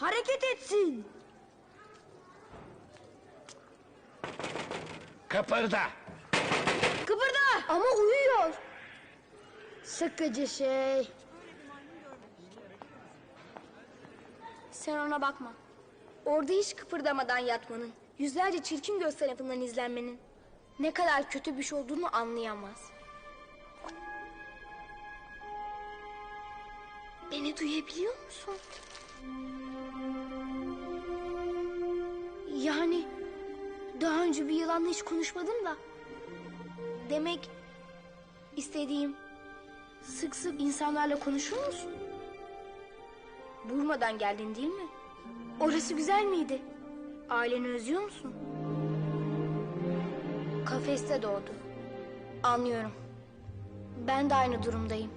Hareket etsin. Kıpırda. Kıpırda. Ama uyuyor. Sıkıcı şey. Sen ona bakma. Orada hiç kıpırdamadan yatmanın, yüzlerce çirkin göz tarafından izlenmenin ne kadar kötü bir şey olduğunu anlayamaz. Beni duyabiliyor musun? Önce bir yılanla hiç konuşmadım da. Demek istediğim sık sık insanlarla konuşur musun? Burma'dan geldin değil mi? Orası güzel miydi? Aileni özlüyor musun? Kafeste doğdu. Anlıyorum. Ben de aynı durumdayım.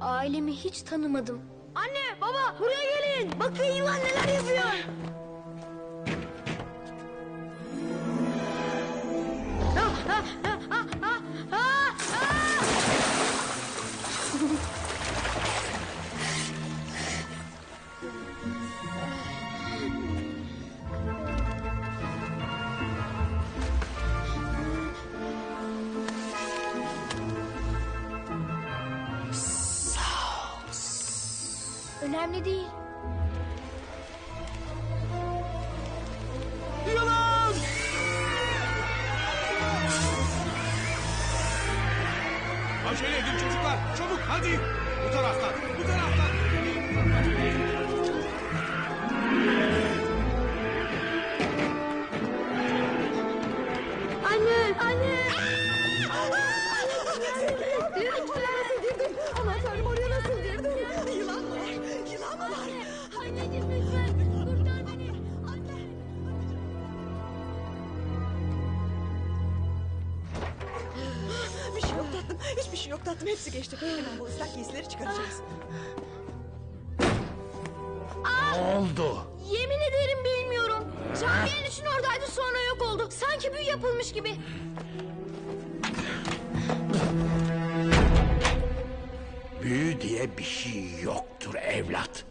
Ailemi hiç tanımadım. Anne, baba buraya gelin. Bakın yılan neler yapıyor. Önemli değil. Yılan! Acele edin çocuklar. Çabuk hadi. Bu taraftan. Bu taraftan. Anne, anne. Nasıl Hiçbir şey yok tatlım. Hepsi geçti. Hemen bu ıslak giysileri çıkaracağız. Oldu. Yemin ederim bilmiyorum. Caminin için oradaydı sonra yok oldu. Sanki büyü yapılmış gibi. Büyü diye bir şey yoktur evlat.